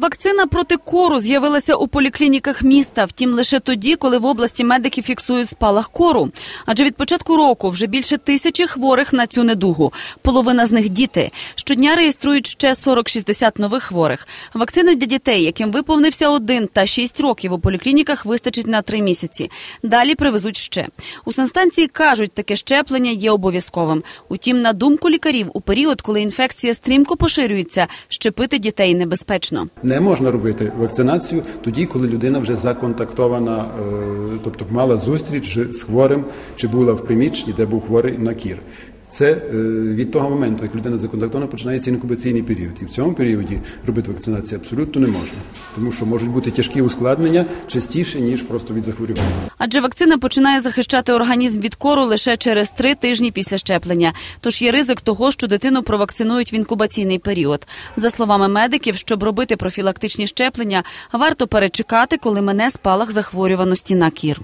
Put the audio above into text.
Вакцина проти кору з'явилася у поліклініках міста. Втім, лише тоді, коли в області медики фіксують спалах кору. Адже від початку року вже більше тисячі хворих на цю недугу. Половина з них діти. Щодня реєструють ще 40-60 нових хворих. Вакцини для дітей, яким виповнився один та 6 років у поліклініках, вистачить на 3 місяці. Далі привезуть ще. У санстанції кажуть, таке щеплення є обов'язковим. Утім, на думку лікарів, у період, коли інфекція стрімко поширюється, щепити дітей небезпечно. Не можна робити вакцинацію тоді, коли людина вже законтактована, е, тобто мала зустріч з хворим чи була в приміщенні, де був хворий на кір. Це е, від того моменту, як людина законтактована, починається інкубаційний період. І в цьому періоді робити вакцинацію абсолютно не можна, тому що можуть бути тяжкі ускладнення частіше ніж просто від захворювання. Адже вакцина починає захищати організм від кору лише через три тижні після щеплення. Тож є ризик того, що дитину провакцинують в інкубаційний період. За словами медиків, щоб робити профілактичні щеплення, варто перечекати, коли мине спалах захворюваності на кір.